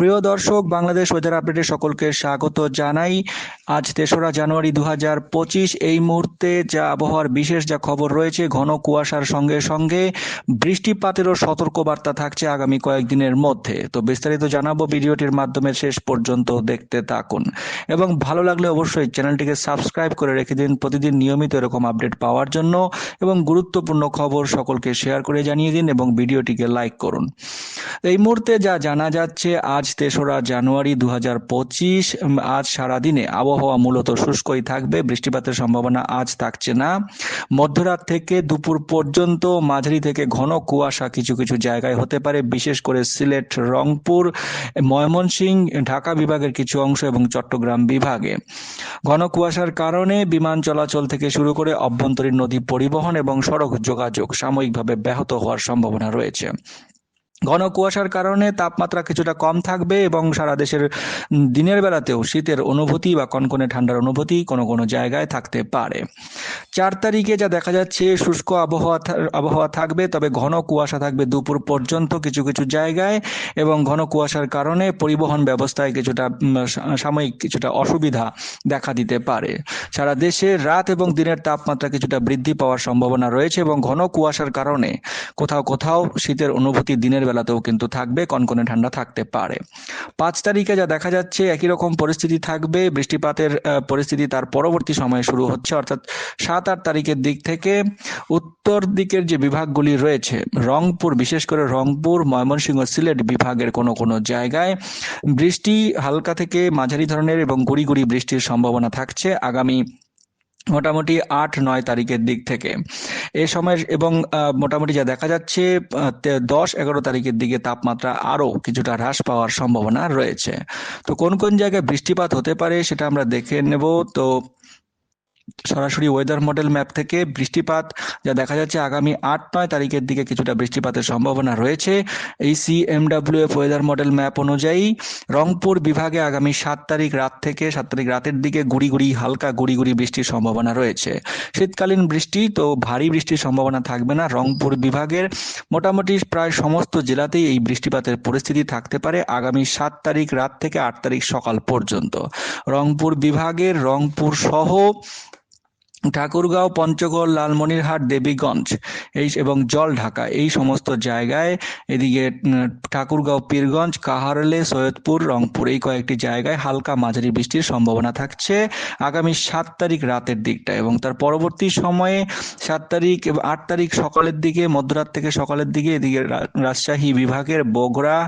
প্রিয় দর্শক, বাংলাদেশ ওয়েদার আপডেটে সকলকে স্বাগত জানাই। আজ তেসরা জানুয়ারি দু এই মুহূর্তে যা আবহাওয়ার বিশেষ যা খবর রয়েছে, ঘন কুয়াশার সঙ্গে সঙ্গে বৃষ্টিপাতেরও সতর্কবার্তা থাকছে আগামী কয়েকদিনের মধ্যে। তো বিস্তারিত জানাব ভিডিওটির মাধ্যমে শেষ পর্যন্ত দেখতে থাকুন। এবং ভালো লাগলে অবশ্যই চ্যানেলটিকে সাবস্ক্রাইব করে রেখে দিন। প্রতিদিন নিয়মিত এরকম আপডেট পাওয়ার জন্য এবং গুরুত্বপূর্ণ খবর সকলকে শেয়ার করে জানিয়ে দিন এবং ভিডিওটিকে লাইক করুন। এই মুহূর্তে যা জানা যাচ্ছে, আজ তেসরা জানুয়ারি দু হাজার পঁচিশ আজ সারাদিনে আবহাওয়া মূলত শুষ্কই থাকবে, বৃষ্টিপাতের সম্ভাবনা আজ থাকছে না। মধ্যরাত থেকে দুপুর পর্যন্ত মাঝারি থেকে ঘন কুয়াশা কিছু কিছু জায়গায় হতে পারে, বিশেষ করে সিলেট, রংপুর ময়মনসিংহ ঢাকা বিভাগের কিছু অংশ এবং চট্টগ্রাম বিভাগে। ঘন কুয়াশার কারণে বিমান চলাচল থেকে শুরু করে অভ্যন্তরীণ নদী পরিবহন এবং সড়ক যোগাযোগ সাময়িকভাবে ব্যাহত হওয়ার সম্ভাবনা রয়েছে। ঘন কুয়াশার কারণে তাপমাত্রা কিছুটা কম থাকবে এবং সারা দেশের দিনের বেলাতেও শীতের অনুভূতি বা কনকনে ঠান্ডার অনুভূতি কোনো কোনো জায়গায় থাকতে পারে। চার তারিখে যা দেখা যাচ্ছে, শুষ্ক আবহাওয়া আবহাওয়া থাকবে, তবে ঘন কুয়াশা থাকবে দুপুর পর্যন্ত কিছু কিছু জায়গায় এবং ঘন কুয়াশার কারণে পরিবহন ব্যবস্থায় কিছুটা সাময়িক কিছুটা অসুবিধা দেখা দিতে পারে। সারা দেশে রাত এবং দিনের তাপমাত্রা কিছুটা বৃদ্ধি পাওয়ার সম্ভাবনা রয়েছে এবং ঘন কুয়াশার কারণে কোথাও কোথাও শীতের অনুভূতি দিনের বেলাতেও কিন্তু থাকবে, কনকনে ঠান্ডা থাকতে পারে। পাঁচ তারিখে যা দেখা যাচ্ছে, একই রকম পরিস্থিতি থাকবে। বৃষ্টিপাতের পরিস্থিতি তার পরবর্তী সময়ে শুরু হচ্ছে, অর্থাৎ সাত আট তারিখের দিক থেকে উত্তর দিকের যে বিভাগগুলি রয়েছে, রংপুর, বিশেষ করে রংপুর, ময়মনসিংহ সিলেট বিভাগের কোনো কোনো জায়গায় বৃষ্টি হালকা থেকে মাঝারি ধরনের এবং গুড়ি গুড়ি বৃষ্টির সম্ভাবনা থাকছে। আগামী মোটামুটি আট, নয় তারিখের দিক থেকে। এ সময় এবং মোটামুটি যা দেখা যাচ্ছে দশ, এগারো তারিখের দিকে তাপমাত্রা আরও কিছুটা হ্রাস পাওয়ার সম্ভাবনা রয়েছে। তো কোন কোন জায়গায় বৃষ্টিপাত হতে পারে সেটা আমরা দেখে নেব। তো সরাসরি ওয়েদার মডেল ম্যাপ থেকে বৃষ্টিপাত, যা দেখা যাচ্ছে আগামী আট, নয় তারিখের দিকে কিছুটা বৃষ্টিপাতের সম্ভাবনা রয়েছে। এই C F weather model map অনুযায়ী, রংপুর বিভাগে আগামী সাত তারিখ রাত থেকে সাত তারিখ রাতের দিকে গুড়ি গুড়ি, হালকা গুড়ি গুড়ি বৃষ্টির সম্ভাবনা রয়েছে। শীতকালীন বৃষ্টি তো ভারী বৃষ্টির সম্ভাবনা থাকবে না। রংপুর বিভাগের মোটামুটি প্রায় সমস্ত জেলাতেই এই বৃষ্টিপাতের পরিস্থিতি থাকতে পারে আগামী সাত তারিখ রাত থেকে আট তারিখ সকাল পর্যন্ত। রংপুর বিভাগের রংপুর সহ ঠাকুরগাঁও, পঞ্চগড়, লালমনিরহাট, দেবীগঞ্জ এই এবং জল ঢাকা এই সমস্ত জায়গায় এদিকে ঠাকুরগাঁও, পীরগঞ্জ, কাহারলে, সৈয়দপুর, রংপুর এই কয়েকটি জায়গায় হালকা মাঝারি বৃষ্টির সম্ভাবনা থাকছে আগামী সাত তারিখ রাতের দিকটা এবং তার পরবর্তী সময়ে সাত তারিখ এবং আট তারিখ সকালের দিকে, মধ্যরাত থেকে সকালের দিকে এদিকে রাজশাহী বিভাগের বগরা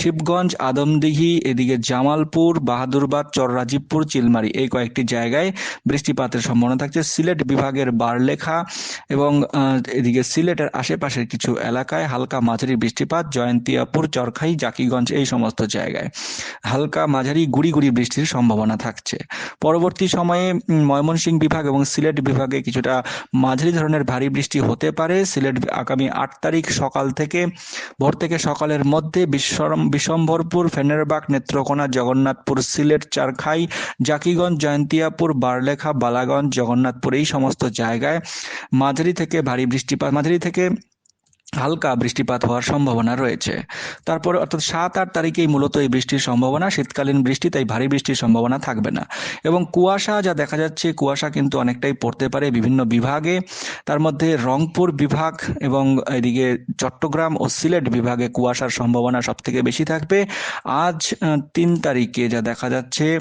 শিবগঞ্জ, আদমদিঘি, এদিকে জামালপুর, বাহাদুরবাদ, চররাজীবপুর, চিলমারি এই কয়েকটি জায়গায় বৃষ্টিপাতের সম্ভাবনা থাকছে। সিলেট বিভাগের বারলেখা এবং এদিকে সিলেটের আশেপাশের কিছু এলাকায় হালকা মাঝারি বৃষ্টিপাত, জয়ন্তিয়াপুর, চরখাই, জাকিগঞ্জ এই সমস্ত জায়গায়। হালকা মাঝারি গুড়ি গুড়ি বৃষ্টির সম্ভাবনা থাকছে। পরবর্তী সময়ে ময়মনসিংহ বিভাগ এবং সিলেট বিভাগে কিছুটা মাঝারি ধরনের ভারী বৃষ্টি হতে পারে। সিলেট আগামী আট তারিখ সকাল থেকে, ভোর থেকে সকালের মধ্যে বিশ্বরম বিশম্বরপুর ফেনেরবাগ, নেত্রকোনা, জগন্নাথপুর, সিলেট, চারখাই, জাকিগঞ্জ, জয়ন্তিয়াপুর, বারলেখা, বালাগঞ্জ, জগন্নাথপুর এই সমস্ত জায়গায় মাঝারি থেকে ভারী বৃষ্টিপাত মাঝারি থেকে হালকা বৃষ্টিপাত হওয়ার সম্ভাবনা রয়েছে। তারপর অর্থাৎ সাত আট তারিখেই মূলত এই বৃষ্টির সম্ভাবনা, শীতকালীন বৃষ্টি, তাই ভারী বৃষ্টির সম্ভাবনা থাকবে না। এবং কুয়াশা যা দেখা যাচ্ছে, কুয়াশা কিন্তু অনেকটাই পড়তে পারে বিভিন্ন বিভাগে। তার মধ্যে রংপুর বিভাগ এবং এদিকে চট্টগ্রাম ও সিলেট বিভাগে কুয়াশার সম্ভাবনা সব থেকে বেশি থাকবে। আজ তিন তারিখে যা দেখা যাচ্ছে,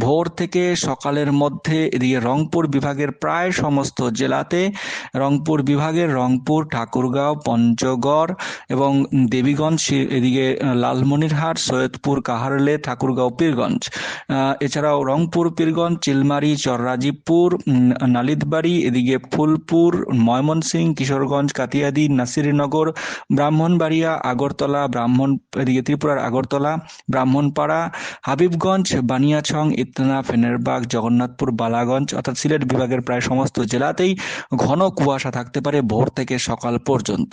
ভোর থেকে সকালের মধ্যে এদিকে রংপুর বিভাগের প্রায় সমস্ত জেলাতে, রংপুর বিভাগের রংপুর, ঠাকুরগাঁও পঞ্চগড় এবং দেবীগঞ্জ এদিকে লালমনিরহাট, সৈয়দপুর, কাহারলে, ঠাকুরগাঁও, পীরগঞ্জ। এছাড়াও রংপুর, পীরগঞ্জ, চিলমারি, চররাজীবপুর নালিতবাড়ি, এদিকে ফুলপুর, ময়মনসিংহ, কিশোরগঞ্জ কাতিয়াদি নাসিরনগর, ব্রাহ্মণবাড়িয়া, আগরতলা, ব্রাহ্মণ, এদিকে ত্রিপুরার আগরতলা, ব্রাহ্মণপাড়া, হাবিবগঞ্জ, বানিয়াছং ইতনা ফেনেরবাগ, জগন্নাথপুর, বালাগঞ্জ অর্থাৎ সিলেট বিভাগের প্রায় সমস্ত জেলাতেই ঘন কুয়াশা থাকতে পারে ভোর থেকে সকাল পর্যন্ত।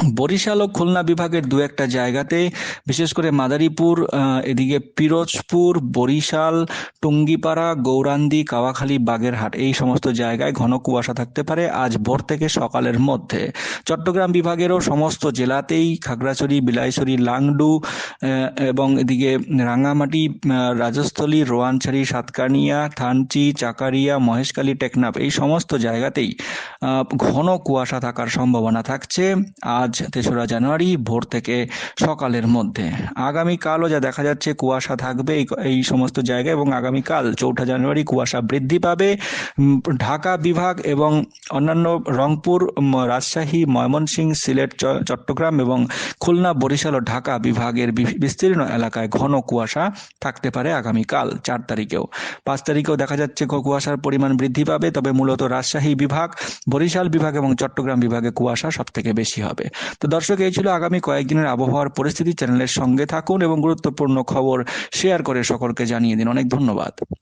বরিশাল ও খুলনা বিভাগের দু একটা জায়গাতে বিশেষ করে মাদারীপুর এদিকে পিরোজপুর বরিশাল টুঙ্গিপাড়া গৌরান্দি কাওয়াখালী বাগেরহাট এই সমস্ত জায়গায় ঘন কুয়াশা থাকতে পারে আজ ভোর থেকে সকালের মধ্যে। চট্টগ্রাম বিভাগেরও সমস্ত জেলাতেই খাগড়াছড়ি বিলাইছড়ি লাংডু এবং এদিকে রাঙ্গামাটি আহ, রাজস্থলী রোয়ানছড়ি সাতকানিয়া থানচি চাকারিয়া মহেশখালী টেকনাফ এই সমস্ত জায়গাতেই ঘন কুয়াশা থাকার সম্ভাবনা থাকছে। আজ তেসরা জানুয়ারি, ভোর থেকে সকালের মধ্যে। আগামীকালও যা দেখা যাচ্ছে, কুয়াশা থাকবে এই সমস্ত জায়গায় এবং আগামীকাল চৌঠা জানুয়ারি কুয়াশা বৃদ্ধি পাবে। ঢাকা বিভাগ এবং অন্যান্য রংপুর রাজশাহী ময়মনসিংহ সিলেট চট্টগ্রাম এবং খুলনা, বরিশাল ও ঢাকা বিভাগের বিস্তীর্ণ এলাকায় ঘন কুয়াশা থাকতে পারে আগামীকাল চার তারিখেও। পাঁচ তারিখেও দেখা যাচ্ছে কুয়াশার পরিমাণ বৃদ্ধি পাবে, তবে মূলত রাজশাহী বিভাগ, বরিশাল বিভাগ এবং চট্টগ্রাম বিভাগে কুয়াশা সব থেকে বেশি হবে। তো দর্শক, এই ছিল আগামী কয়েকদিনের আবহাওয়ার পরিস্থিতি। চ্যানেলের সঙ্গে থাকুন এবং গুরুত্বপূর্ণ খবর শেয়ার করে সকলকে জানিয়ে দিন। অনেক ধন্যবাদ।